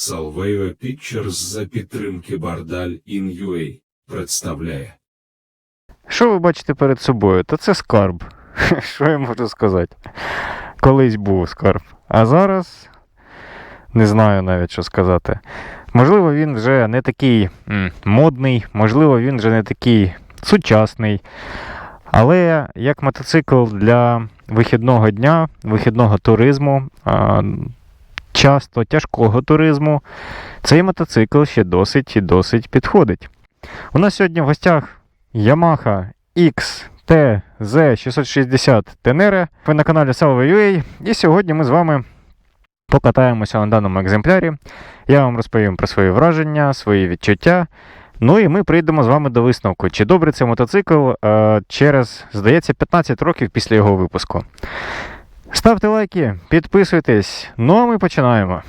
Salveo Pictures за підтримки Бардаль In.UA представляє. Що ви бачите перед собою? Та це скарб. Що я можу сказати? Колись був скарб. А зараз не знаю навіть, що сказати. Можливо, він вже не такий модний, можливо, він вже не такий сучасний. Але як мотоцикл для вихідного дня, вихідного туризму, часто тяжкого туризму, цей мотоцикл ще досить і досить підходить. У нас сьогодні в гостях Yamaha XTZ660 Tenere. Ви на каналі Salvo.ua і сьогодні ми з вами покатаємося на даному екземплярі. Я вам розповім про свої враження, свої відчуття. Ну і ми прийдемо з вами до висновку, чи добре це мотоцикл е, через, здається, 15 років після його випуску. Ставте лайки, підписуйтесь. Ну а ми починаємо.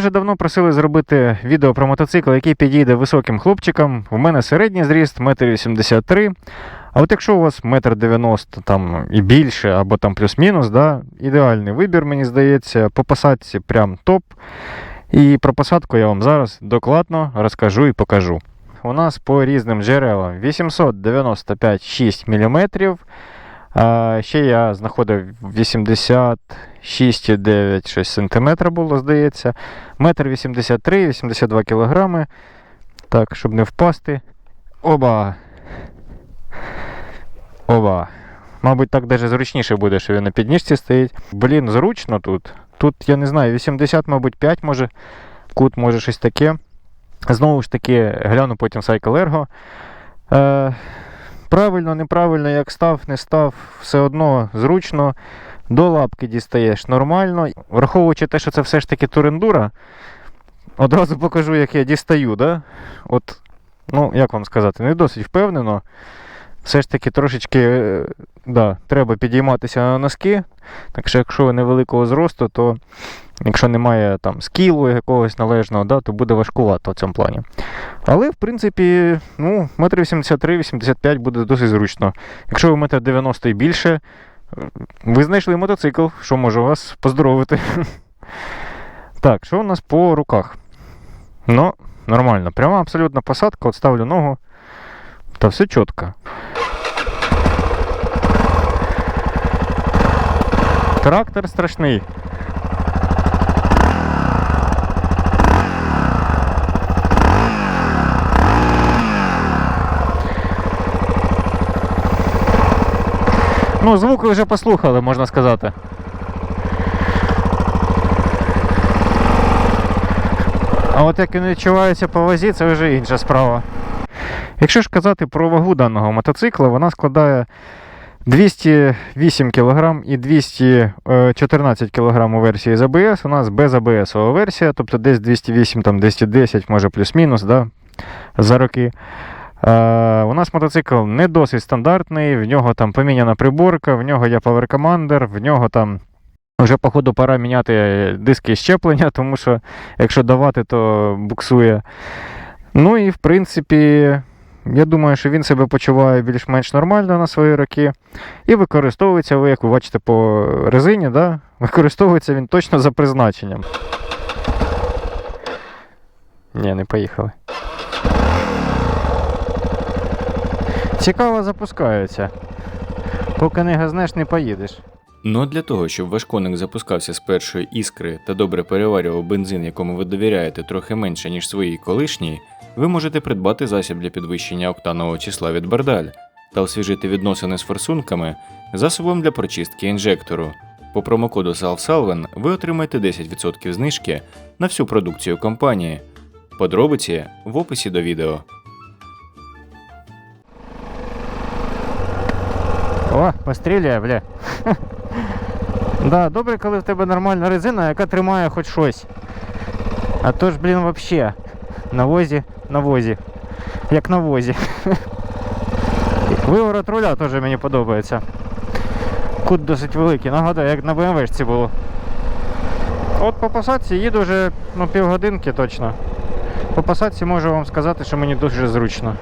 Вже давно просили зробити відео про мотоцикл, який підійде високим хлопчикам. У мене середній зріст 1,83 м. А от якщо у вас 1,90 м там і більше, або там плюс-мінус, да, ідеальний вибір, мені здається, по посадці прям топ. І про посадку я вам зараз докладно розкажу і покажу. У нас по різним джерелам 895,6 мм. Ще я знаходив 86,9 щось сантиметра було, здається. Метр 83, 82 кілограми. Так, щоб не впасти. Оба. Оба. Мабуть, так даже зручніше буде, що він на підніжці стоїть. Блін, зручно тут. Тут, я не знаю, 80, мабуть, 5 може. Кут може щось таке. Знову ж таки, гляну потім Cycle Ergo. Е, правильно, неправильно, як став, не став, все одно зручно. До лапки дістаєш нормально. Враховуючи те, що це все ж таки турендура, одразу покажу, як я дістаю. Да? От, ну, як вам сказати, не досить впевнено. Все ж таки трошечки е, да, треба підійматися на носки. Так що, якщо ви невеликого зросту, то якщо немає там скілу якогось належного, да, то буде важкувато в цьому плані. Але, в принципі, ну, 1,83-85 буде досить зручно. Якщо ви 1,90 і більше, ви знайшли мотоцикл, що можу вас поздоровити. Так, що у нас по руках? Ну, нормально. Пряма абсолютно посадка, от ставлю ногу. Та все чітко. Трактор страшний. Ну, звук ви вже послухали, можна сказати. А от як він відчувається по вазі, це вже інша справа. Якщо ж казати про вагу даного мотоцикла, вона складає 208 кг і 214 кг у версії з ABS. У нас без ABS версія, тобто десь 208, там 210, може плюс-мінус да, за роки. Е, у нас мотоцикл не досить стандартний, в нього там поміняна приборка, в нього є Power Commander, в нього там вже, походу, пора міняти диски щеплення, тому що якщо давати, то буксує. Ну і в принципі, я думаю, що він себе почуває більш-менш нормально на свої роки. І використовується, ви, як ви бачите по резині, да? використовується він точно за призначенням. Ні, не поїхали. Цікаво запускається. Поки не газнеш, не поїдеш. Ну а для того, щоб ваш коник запускався з першої іскри та добре переварював бензин, якому ви довіряєте трохи менше, ніж своїй колишній, ви можете придбати засіб для підвищення октанового числа від Бардаль та освіжити відносини з форсунками засобом для прочистки інжектору. По промокоду SALVSALVEN ви отримаєте 10% знижки на всю продукцію компанії. Подробиці в описі до відео. О, постріляє, бля. да, добре, коли в тебе нормальна резина, яка тримає хоч щось. А то ж, блін, вообще. На возі, на возі. Як на возі. Виворот руля теж мені подобається. Кут досить великий, нагадаю, як на БМВшці було. От по посадці їду вже ну, півгодинки точно. По посадці можу вам сказати, що мені дуже зручно.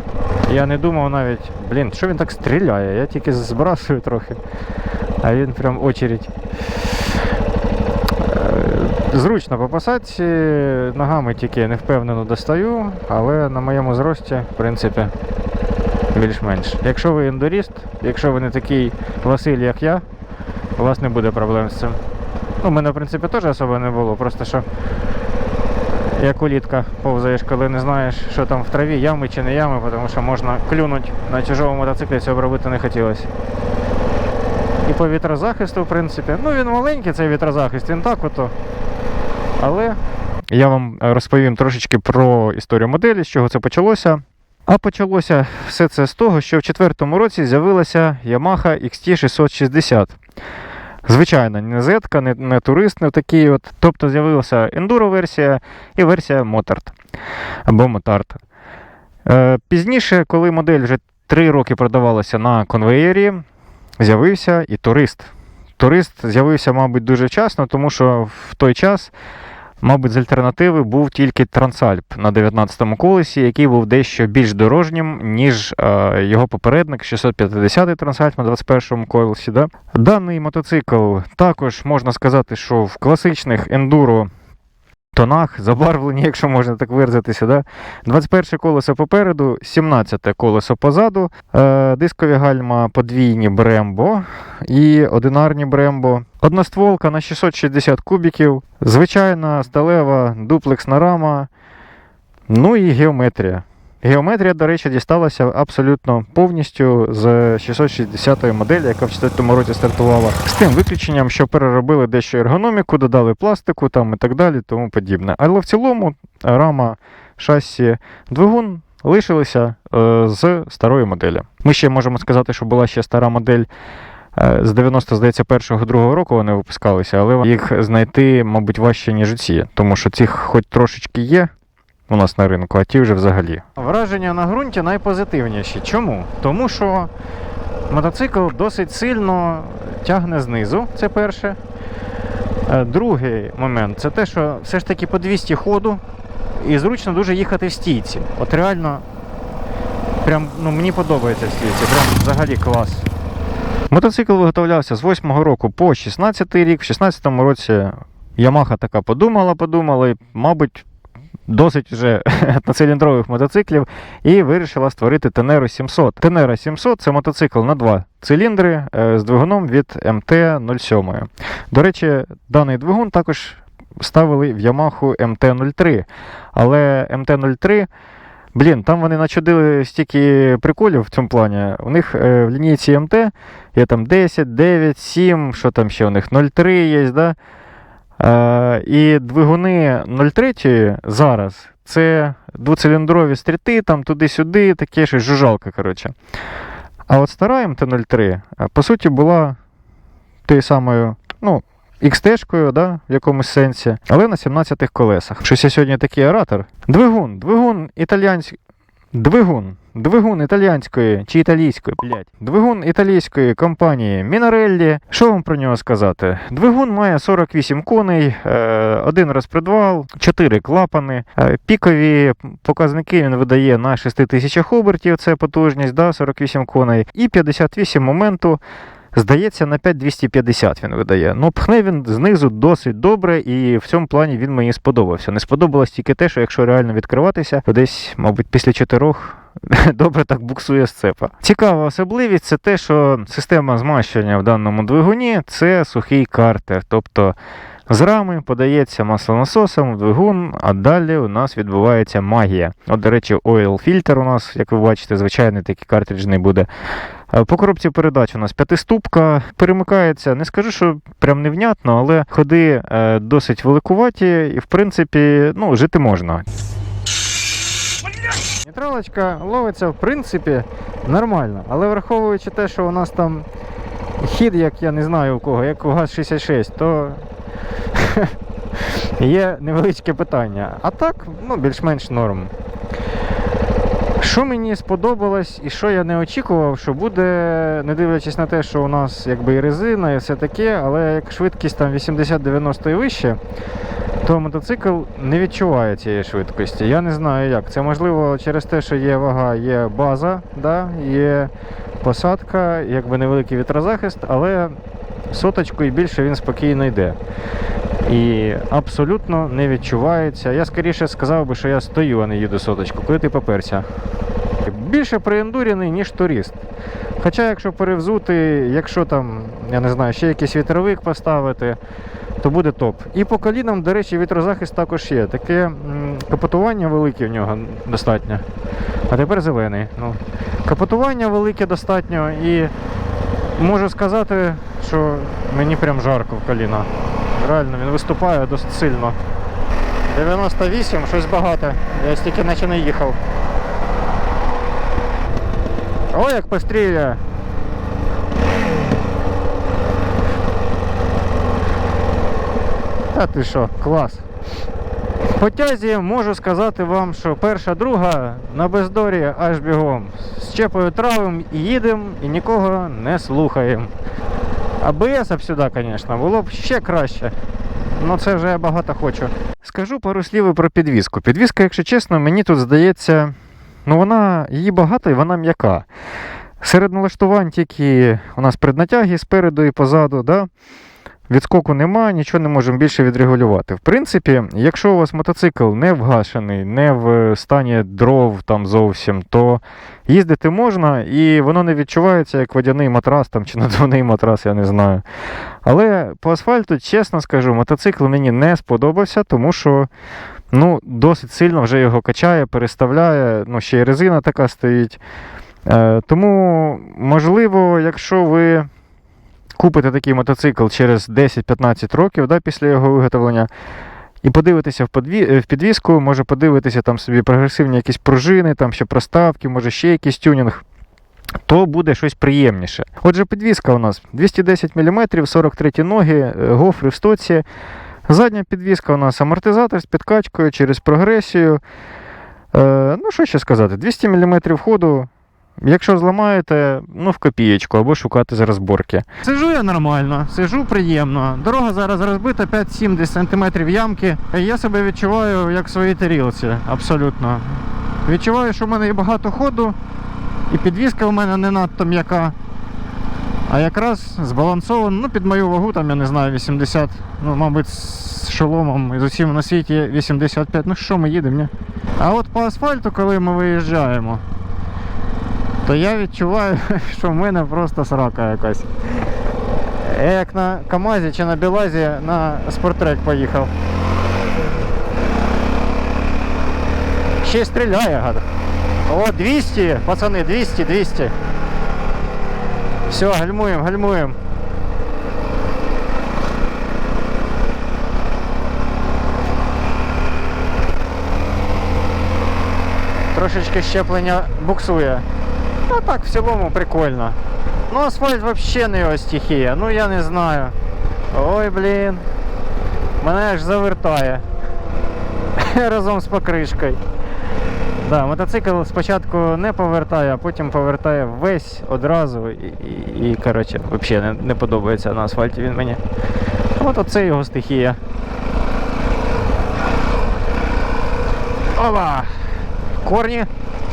Я не думав навіть, блін, що він так стріляє? Я тільки збрасую трохи. А він прям очередь. Е, Зручно по посадці, ногами тільки не впевнено достаю, але на моєму зрості, в принципі, більш-менш. Якщо ви індоріст, якщо ви не такий Василь, як я, у вас не буде проблем з цим. Ну, у мене, в принципі, теж особо не було, просто що як улітка повзаєш, коли не знаєш, що там в траві, ями чи не ями, тому що можна клюнути на чужому мотоциклі, цього робити не хотілося. І по вітрозахисту, в принципі. Ну, він маленький, цей вітрозахист, він так ото. Але я вам розповім трошечки про історію моделі, з чого це почалося. А почалося все це з того, що в четвертому році з'явилася Yamaha XT660. Звичайна, не Z, не, не турист, не такий от. Тобто з'явилася ендуро-версія і версія Motard або Motard. Е, пізніше, коли модель вже 3 роки продавалася на конвеєрі, з'явився і турист. Турист з'явився, мабуть, дуже вчасно, тому що в той час, мабуть, з альтернативи був тільки Трансальп на 19-му колесі, який був дещо більш дорожнім, ніж е, його попередник 650-й Трансальп на 21-му колесі. Да? Даний мотоцикл також можна сказати, що в класичних ендуро тонах, забарвлені, якщо можна так виразитися. Да? 21 колесо попереду, 17 колесо позаду, е, дискові гальма подвійні Брембо і одинарні Брембо. Одностволка на 660 кубіків, звичайна сталева дуплексна рама, ну і геометрія. Геометрія, до речі, дісталася абсолютно повністю з 660-ї моделі, яка в 4 році стартувала. З тим виключенням, що переробили дещо ергономіку, додали пластику там і так далі, тому подібне. Але в цілому рама, шасі, двигун лишилися е, з старої моделі. Ми ще можемо сказати, що була ще стара модель. е, З 90, здається, першого другого року вони випускалися, але їх знайти, мабуть, важче, ніж ці, тому що цих хоч трошечки є, у нас на ринку, а ті вже взагалі. Враження на ґрунті найпозитивніші. Чому? Тому що мотоцикл досить сильно тягне знизу, це перше. Е, Другий момент це те, що все ж таки по 200 ходу і зручно дуже їхати в стійці. От реально, прям, ну, мені подобається в стійці, прям взагалі клас. Мотоцикл виготовлявся з 8-го року по 16-й рік. В 16-му році Yamaha така подумала, подумала, і, мабуть, досить вже одноциліндрових мотоциклів і вирішила створити Tenero 700. Tenero 700 це мотоцикл на два циліндри е, з двигуном від MT-07. До речі, даний двигун також ставили в Yamaha MT-03. Але MT-03, блін, там вони начудили стільки приколів в цьому плані. У них е, в лінійці МТ є там 10, 9, 7, що там ще у них 0,3 є, да? Е, і двигуни 0,3 зараз це двоциліндрові стріти, там туди-сюди, таке щось жужалка, коротше. А от стара МТ-03, е, по суті, була тією самою, ну, XT-шкою, да, в якомусь сенсі, але на 17-х колесах. Щось я сьогодні такий оратор. Двигун, двигун італійський. Двигун. Двигун італіянської чи італійської, блядь. Двигун італійської компанії Мінареллі. Що вам про нього сказати? Двигун має 48 коней, е, один розпредвал, 4 клапани. Е, пікові показники він видає на 6000 обертів, це потужність, да, 48 коней, і 58 моменту. Здається, на 5250 він видає. Ну, пхне він знизу досить добре, і в цьому плані він мені сподобався. Не сподобалось тільки те, що якщо реально відкриватися, то десь, мабуть, після чотирьох добре так буксує сцепа. Цікава особливість це те, що система змащення в даному двигуні це сухий картер. Тобто з рами подається маслонасосом в двигун, а далі у нас відбувається магія. От, до речі, oil фільтр у нас, як ви бачите, звичайний такий картриджний буде. Е, По коробці передач у нас п'ятиступка, перемикається, не скажу, що прям невнятно, але ходи е, досить великуваті і, в принципі, ну, жити можна. Нейтралочка ловиться в принципі нормально, але враховуючи те, що у нас там хід, як я не знаю у кого, як у ГАЗ-66, то є невеличке питання. А так, ну, більш-менш норм. Що мені сподобалось і що я не очікував, що буде, не дивлячись на те, що у нас якби і резина, і все таке, але як швидкість там 80-90 і вище, то мотоцикл не відчуває цієї швидкості. Я не знаю як. Це можливо через те, що є вага, є база, да, є посадка, якби невеликий вітрозахист, але соточку і більше він спокійно йде. І абсолютно не відчувається. Я скоріше сказав би, що я стою, а не їду соточку, коли ти поперся. Більше приендурений, ніж турист. Хоча, якщо перевзути, якщо там, я не знаю, ще якийсь вітровик поставити, то буде топ. І по колінам, до речі, вітрозахист також є. Таке капотування велике в нього достатньо. А тепер зелений. Ну, капотування велике достатньо і можу сказати, що мені прям жарко в коліна. Реально, він виступає досить сильно. 98, щось багато. Я стільки наче не їхав. Ой, як постріляє. Та ти що, клас. По тязі можу сказати вам, що перша, друга на бездорі аж бігом. З чепою травим і їдемо і нікого не слухаємо. АБС б сюди, звісно, було б ще краще. Ну це вже я багато хочу. Скажу пару слів про підвіску. Підвіска, якщо чесно, мені тут здається, ну вона її багато і вона м'яка. Серед налаштувань тільки у нас преднатяги спереду і позаду, да? Відскоку нема, нічого не можемо більше відрегулювати. В принципі, якщо у вас мотоцикл не вгашений, не в стані дров там зовсім, то їздити можна і воно не відчувається як водяний матрас там, чи надувний матрас, я не знаю. Але по асфальту, чесно скажу, мотоцикл мені не сподобався, тому що ну, досить сильно вже його качає, переставляє, ну, ще й резина така стоїть. Е, тому, можливо, якщо ви купите такий мотоцикл через 10-15 років да, після його виготовлення, і подивитися в, е, в підвіску, може подивитися там собі прогресивні якісь пружини, там ще проставки, може ще якийсь тюнінг. То буде щось приємніше. Отже, підвіска у нас 210 мм, 43 ноги, е, гофри в стоці. Задня підвіска у нас амортизатор з підкачкою через прогресію. Е, ну, що ще сказати, 200 мм ходу. Якщо зламаєте, ну в копієчку або шукати з розборки. Сижу я нормально, сижу приємно. Дорога зараз розбита 5-7 см ямки. Я себе відчуваю як в своїй тарілці, абсолютно. Відчуваю, що в мене є багато ходу, і підвіска в мене не надто м'яка. А якраз збалансовано, ну під мою вагу, там я не знаю, 80, ну, мабуть, з шоломом і з усім на світі 85. Ну що ми їдемо, ні? А от по асфальту, коли ми виїжджаємо, то я відчуваю, що в мене просто срака якась. Я як на КАМАЗі чи на Білазі на спортрек поїхав. Ще й стріляє, гад. О, 200, пацани, 200, 200. Все, гальмуємо, гальмуємо. Трошечки щеплення буксує. Так, в цілому прикольно. Ну, асфальт взагалі не його стихія, ну я не знаю. Ой, блін. Мене аж завертає. Разом з покришкою. Да, мотоцикл спочатку не повертає, а потім повертає весь одразу. І, і, і коротше, взагалі не, не подобається на асфальті він мені. От оце його стихія. Опа! Корні,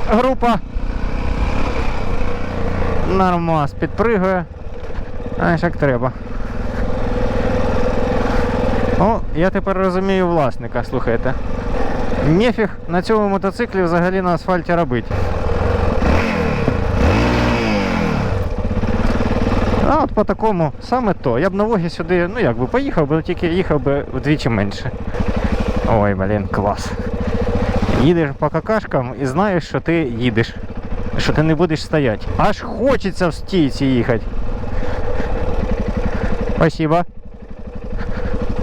група. Нормас, підпригує. Знаєш, як треба. О, я тепер розумію власника, слухайте. Нефіг на цьому мотоциклі взагалі на асфальті робити. А от по такому саме то. Я б на Вогі сюди, ну як би поїхав, би тільки їхав би вдвічі менше. Ой, блін, клас. Їдеш по какашкам і знаєш, що ти їдеш. Що ти не будеш стояти. Аж хочеться в стійці їхати. Спасибо.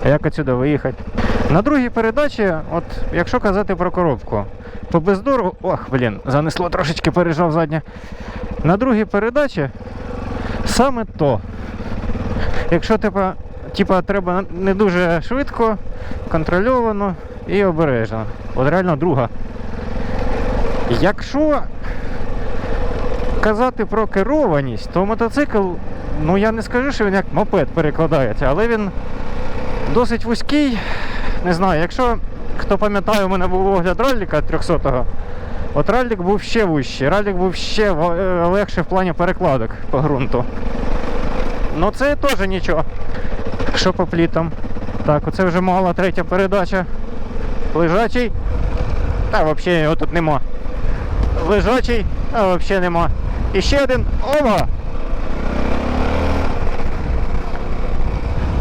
А як отсюди виїхати? На другій передачі, от якщо казати про коробку, по бездору. Ох, блін, занесло трошечки пережав заднє. На другій передачі саме то. Якщо типа, типа треба не дуже швидко, контрольовано і обережно. От реально друга. Якщо казати про керованість, то мотоцикл, ну я не скажу, що він як мопед перекладається, але він досить вузький. Не знаю, якщо хто пам'ятає, у мене був огляд ралліка 300-го. От раллік був ще вищий, раллік був ще е, легший в плані перекладок по ґрунту. Ну це теж нічого. Що по плітам? Так, оце вже мала третя передача. Лежачий. Та взагалі його тут нема. Лежачий, а взагалі нема. І ще один. Ова!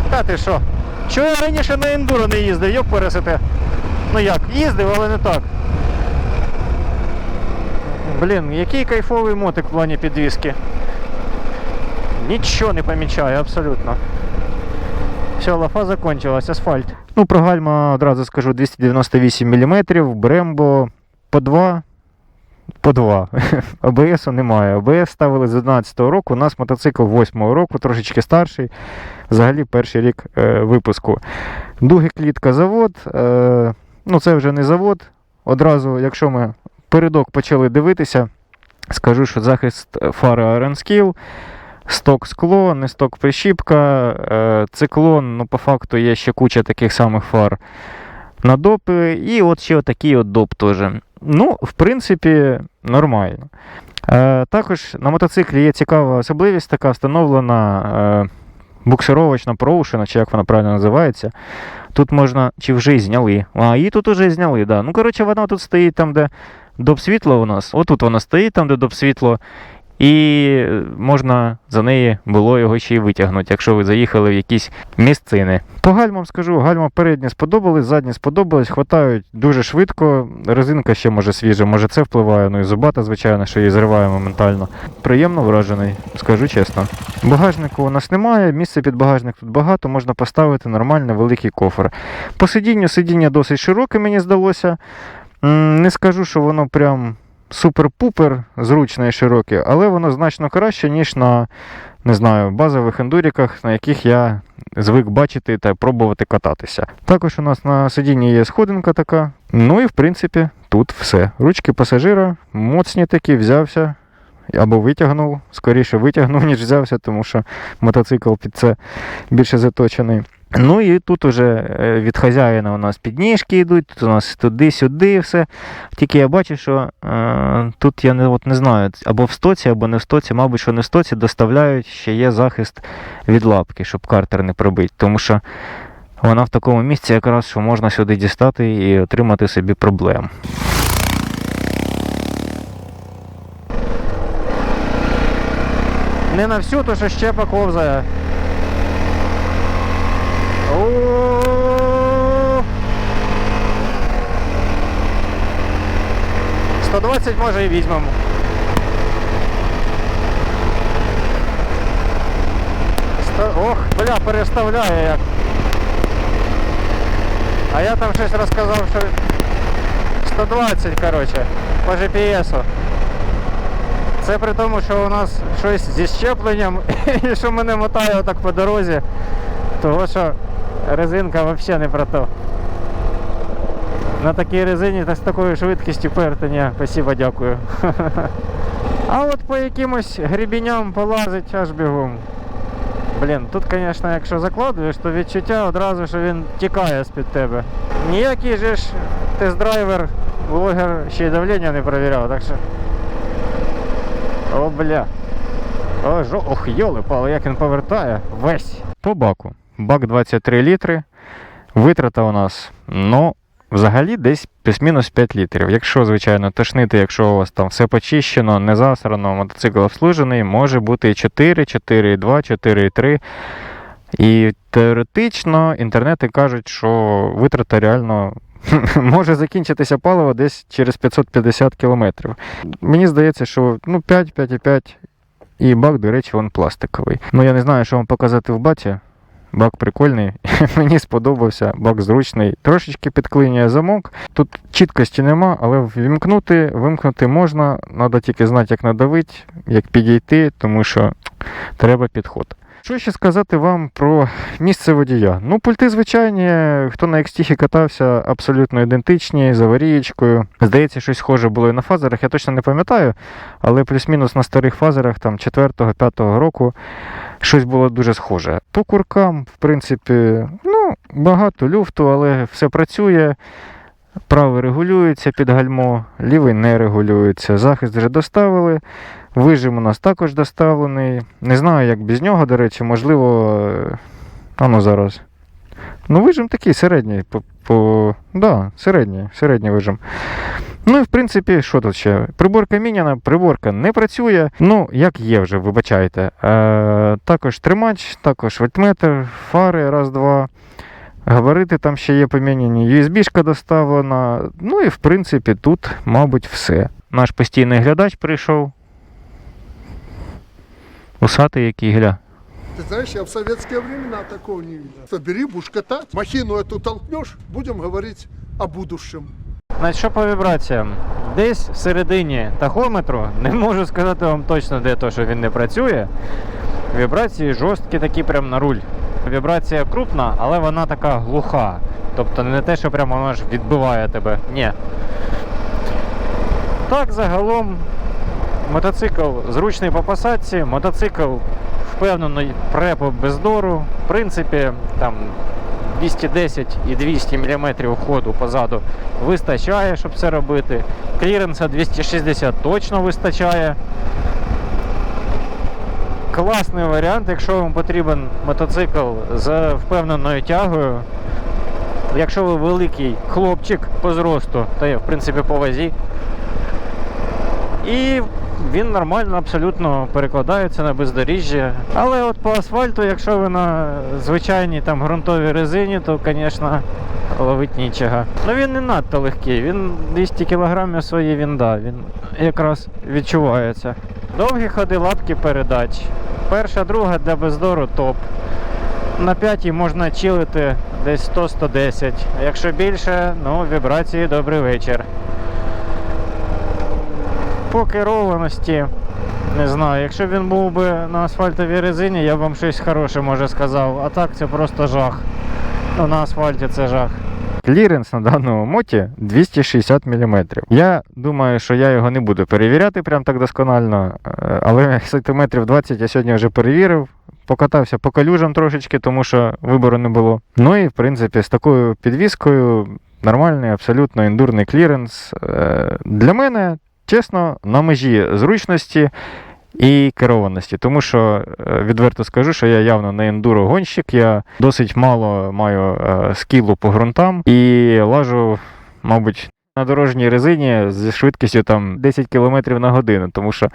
Та ти що? Чого я раніше на ендуро не їздив, йоп пересите. Ну як, їздив, але не так. Блін, який кайфовий мотик в плані підвіски. Нічого не помічаю, абсолютно. Все, лафа закончилась, асфальт. Ну, про гальма одразу скажу 298 мм, Брембо по 2. По 2. АБС немає. АБС ставили з 11 року. У нас мотоцикл 8 року, трошечки старший. Взагалі перший рік е, випуску. Дуги клітка завод. Е, ну, це вже не завод. Одразу, якщо ми передок почали дивитися, скажу, що захист фари Skill, сток скло, не сток прищіпка, е, циклон, ну, по факту є ще куча таких самих фар на допи, і от ще такий от доп теж. Ну, в принципі, нормально. Е, також на мотоциклі є цікава особливість, така встановлена е, буксировочна проушина, чи як вона правильно називається. Тут можна, чи вже зняли. А, її тут уже зняли, да. Ну, коротше, вона тут стоїть там, де доп світло у нас. Отут вона стоїть, там, де доп світло. І можна за неї було його ще й витягнути, якщо ви заїхали в якісь місцини. По гальмам скажу, гальма передні сподобались, задні сподобались, хватають дуже швидко. Резинка ще може свіжа, може це впливає. Ну і зубата, звичайно, що її зриває моментально. Приємно вражений, скажу чесно. Багажнику у нас немає, місця під багажник тут багато, можна поставити нормальний великий кофр. По сидінню сидіння досить широке, мені здалося. Не скажу, що воно прям супер-пупер зручне і широке, але воно значно краще, ніж на не знаю, базових ендуріках, на яких я звик бачити та пробувати кататися. Також у нас на сидінні є сходинка така. Ну і в принципі тут все. Ручки пасажира, моцні такі, взявся. Або витягнув, скоріше витягнув, ніж взявся, тому що мотоцикл під це більше заточений. Ну і тут уже е, від хазяїна у нас підніжки йдуть, тут у нас туди-сюди все. Тільки я бачу, що е, тут я не, от не знаю, або в стоці, або не в стоці, мабуть, що не в стоці доставляють, ще є захист від лапки, щоб картер не пробити. Тому що вона в такому місці якраз, що можна сюди дістати і отримати собі проблем. Не на всю, то що щепа ковзає. О! 120 може і візьмемо. Ох, бля, переставляє як. А я там щось розказав, що 120, коротше, по GPS. Це при тому, що у нас щось зі щепленням і що мене мотає отак по дорозі. Того що резинка взагалі не про то. На такій резині та з такою швидкістю перти, спасибо, дякую. А от по якимось грібіням полазить аж бігом. Блін, тут, звісно, якщо закладуєш, то відчуття одразу, що він тікає з-під тебе. Ніякий же ж тест-драйвер, блогер ще й давлення не перевіряв, так що. О, бля. О, жо... Ох, йоли пали, як він повертає. Весь. По баку. Бак 23 літри. Витрата у нас, ну, взагалі десь плюс-мінус 5 літрів. Якщо, звичайно, тошнити, якщо у вас там все почищено, не засрано, мотоцикл обслужений, може бути і 4, 4,2, 4,3. І теоретично інтернети кажуть, що витрата реально може закінчитися паливо десь через 550 кілометрів. Мені здається, що ну, 5, 5,5 і бак, до речі, він пластиковий. Ну я не знаю, що вам показати в баті. Бак прикольний, мені сподобався, бак зручний. Трошечки підклинює замок. Тут чіткості нема, але вімкнути, вимкнути можна. Треба тільки знати, як надавити, як підійти, тому що треба підход. Що ще сказати вам про місце водія? Ну, пульти звичайні, хто на екстіхі катався, абсолютно ідентичні, з аварієчкою. Здається, щось схоже було і на фазерах, я точно не пам'ятаю, але плюс-мінус на старих фазерах там 4-5 року щось було дуже схоже. По куркам, в принципі, ну, багато люфту, але все працює. Правий регулюється під гальмо, лівий не регулюється. Захист вже доставили. Вижим у нас також доставлений. Не знаю, як без нього, до речі, можливо. е, А ну зараз. Ну, вижим такий середній. По. Да, середній, середній вижим. Ну і в принципі, що тут ще? Приборка міняна, приборка не працює. Ну, як є вже, вибачайте. Е, також тримач, також вольтметр, фари, раз-два. Габарити там ще є поміняні, USB-шка доставлена. Ну і в принципі тут, мабуть, все. Наш постійний глядач прийшов. Усатий який гля. Ты знаешь, я в советские времена такого не видел. Что бери, будешь катать, махину эту толкнешь, будем говорить о будущем. Значить, що по вібраціям? Десь в середині тахометру, не можу сказати вам точно, де то, що він не працює. Вібрації жорсткі такі прям на руль. Вібрація крупна, але вона така глуха. Тобто не те, що прямо вона ж відбиває тебе. Ні. Так, загалом, мотоцикл зручний по посадці, мотоцикл впевнений пре по бездору. В принципі, там 210 і 200 мм ходу позаду вистачає, щоб це робити. Кліренса 260 точно вистачає. Класний варіант, якщо вам потрібен мотоцикл з впевненою тягою. Якщо ви великий хлопчик по зросту, та й в принципі по вазі. І він нормально абсолютно перекладається на бездоріжжя. Але от по асфальту, якщо ви на звичайній там ґрунтовій резині, то, звісно, ловить нічого. Ну він не надто легкий, він 200 кг свої він да, він якраз відчувається. Довгі ходи лапки передач. Перша, друга для бездору топ. На п'ятій можна чилити десь 100-110. А якщо більше, ну вібрації добрий вечір. По керованості, не знаю, якщо він був би на асфальтовій резині, я б вам щось хороше може сказав. А так це просто жах. Ну, на асфальті це жах. Кліренс на даному моті 260 мм. Я думаю, що я його не буду перевіряти прям так досконально, е, але сантиметрів 20 я сьогодні вже перевірив. Покатався по калюжам трошечки, тому що вибору не було. Ну і в принципі з такою підвіскою нормальний, абсолютно ендурний кліренс. Е, Для мене, чесно, на межі зручності і керованості. Тому що е, відверто скажу, що я явно не ендуро гонщик, я досить мало маю е, скілу по ґрунтам і лажу, мабуть, на дорожній резині зі швидкістю там 10 км на годину, тому що.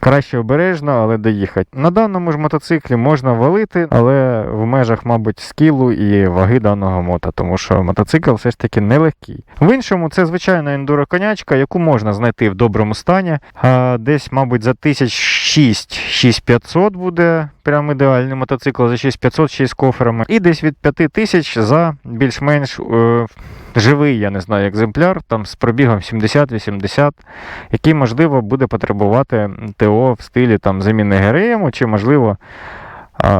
Краще обережно, але доїхати. На даному ж мотоциклі можна валити, але в межах, мабуть, скілу і ваги даного мота, тому що мотоцикл все ж таки нелегкий. В іншому, це звичайна ендуро-конячка, яку можна знайти в доброму стані. А десь, мабуть, за 1006-6500 буде прям ідеальний мотоцикл, за 6500 ще з коферами. І десь від 5000 за більш-менш е, живий, я не знаю, екземпляр, там з пробігом 70-80 який, можливо, буде потребувати ТО в стилі там, заміни ГРМ, чи, можливо,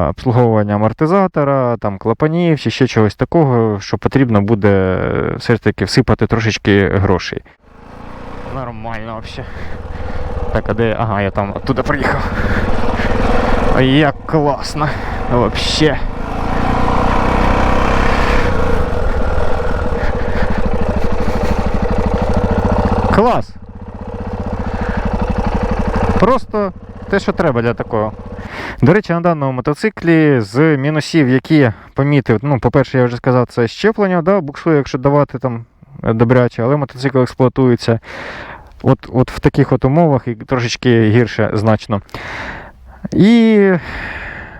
обслуговування амортизатора, там, клапанів, чи ще чогось такого, що потрібно буде е, все ж таки всипати трошечки грошей. Нормально взагалі. Так, а де? Ага, я там оттуда приїхав. Як класно. Вообще. Клас. Просто те, що треба для такого. До речі, на даному мотоциклі з мінусів, які помітив, ну, по-перше, я вже сказав, це щеплення, да, буксує, якщо давати там добряче, але мотоцикл експлуатується от, от в таких от умовах і трошечки гірше значно. І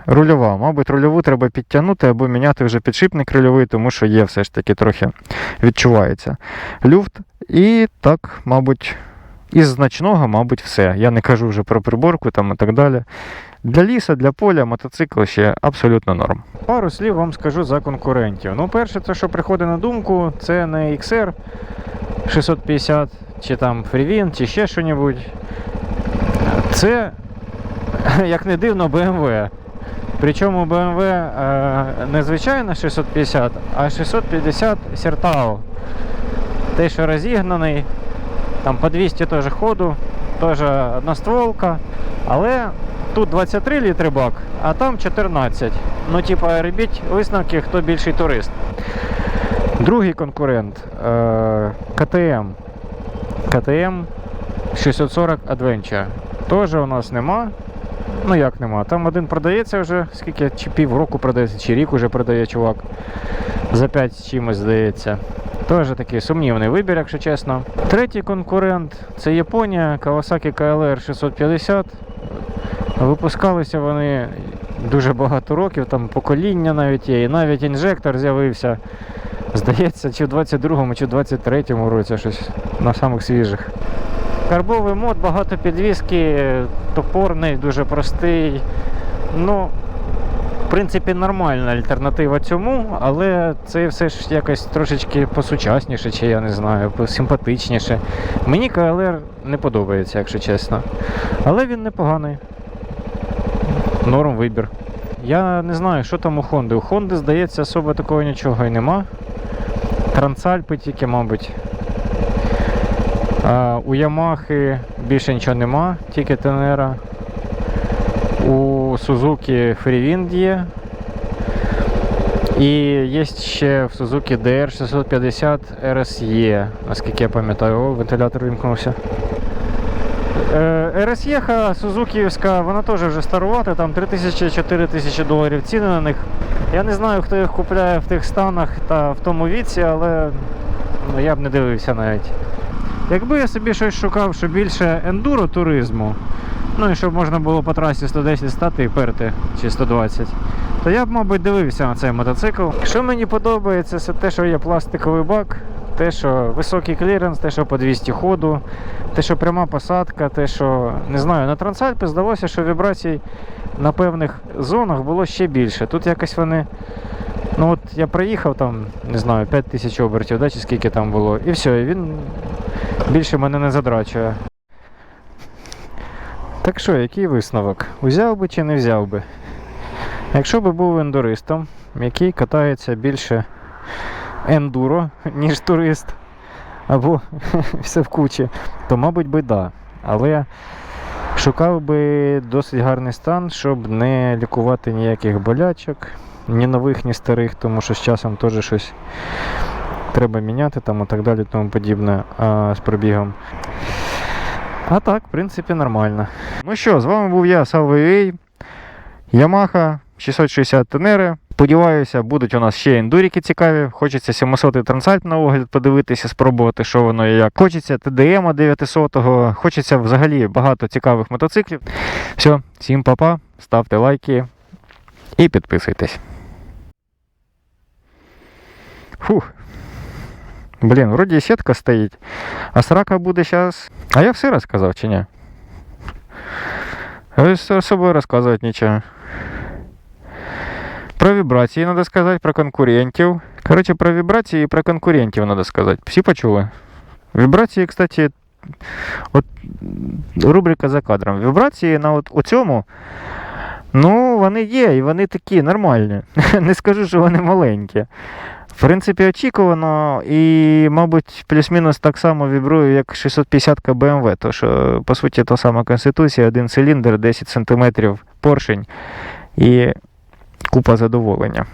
рульова. Мабуть, рульову треба підтягнути або міняти вже підшипник рульовий, тому що є все ж таки трохи відчувається люфт. І так, мабуть, із значного, мабуть, все. Я не кажу вже про приборку там і так далі. Для ліса, для поля мотоцикл ще абсолютно норм. Пару слів вам скажу за конкурентів. Ну, перше, те, що приходить на думку, це не XR 650, чи там Freewin, чи ще що-небудь. Це, як не дивно, BMW. Причому BMW е, не звичайна 650, а 650 Sertao. Той, що розігнаний, там по 200 теж ходу, теж одностволка. Але тут 23 літри бак, а там 14. Ну, типа, робіть висновки, хто більший турист. Другий конкурент е, КТМ. КТМ 640 Adventure. Теж у нас нема. Ну як нема? Там один продається вже, скільки чи півроку продається, чи рік уже продає чувак. За 5 з чимось здається. Теж такий сумнівний вибір, якщо чесно. Третій конкурент це Японія, Kawasaki KLR 650. Випускалися вони дуже багато років, там покоління навіть є, і навіть інжектор з'явився. Здається, чи в 22-му, чи в 23-му році щось на самих свіжих. Карбовий мод, багато підвіски, топорний, дуже простий. Ну, в принципі, нормальна альтернатива цьому, але це все ж якось трошечки посучасніше, чи я не знаю, посимпатичніше. Мені КЛР не подобається, якщо чесно. Але він непоганий. Норм вибір. Я не знаю, що там у Хонди. У Хонди, здається, особо такого нічого і нема. Трансальпи тільки, мабуть. А, у Ямахи більше нічого нема, тільки Тенера. У Сузуки Freewind є. І є ще в Suzuki DR650 RSE, наскільки я пам'ятаю, о, вентилятор вимкнувся. Е, RSE Сузуківська, вона теж вже старувата, там 3000-4000 доларів ціни на них. Я не знаю, хто їх купляє в тих станах та в тому віці, але ну, я б не дивився навіть. Якби я собі щось шукав, що більше ендуро туризму, ну і щоб можна було по трасі 110 стати і перти чи 120, то я б, мабуть, дивився на цей мотоцикл. Що мені подобається, це те, що є пластиковий бак, те, що високий кліренс, те, що по 200 ходу, те, що пряма посадка, те, що не знаю, на Трансальпі здалося, що вібрацій на певних зонах було ще більше. Тут якось вони. Ну от я проїхав там, не знаю, 5 тисяч обертів, да, чи скільки там було, і все, і він більше мене не задрачує. Так що, який висновок? Узяв би чи не взяв би? Якщо би був ендуристом, який катається більше ендуро, ніж турист, або все в кучі, то, мабуть, би да. Але шукав би досить гарний стан, щоб не лікувати ніяких болячок, ні нових, ні старих, тому що з часом теж щось треба міняти там і так далі, тому подібне а, з пробігом. А так, в принципі, нормально. Ну що, з вами був я, Salve Yamaha 660 тенери. Сподіваюся, будуть у нас ще ендуріки цікаві. Хочеться 700 трансальп на огляд подивитися, спробувати, що воно і як. Хочеться TDM 900, хочеться взагалі багато цікавих мотоциклів. Все, всім па-па, ставте лайки і підписуйтесь. Фух. Блін, вроді сітка стоїть. А срака буде зараз. А я все розказав чи ні? Собою розказувати нічого. Про вібрації треба сказати, про конкурентів. Коротше, про вібрації і про конкурентів треба сказати. Всі почули? Вібрації, кстати, от рубрика за кадром. Вібрації на от у цьому. Ну, вони є, і вони такі нормальні. Не скажу, що вони маленькі. В принципі, очікувано, і, мабуть, плюс-мінус так само вібрує, як 650 BMW, то що, по суті, та сама конституція, один циліндр, 10 см поршень і купа задоволення.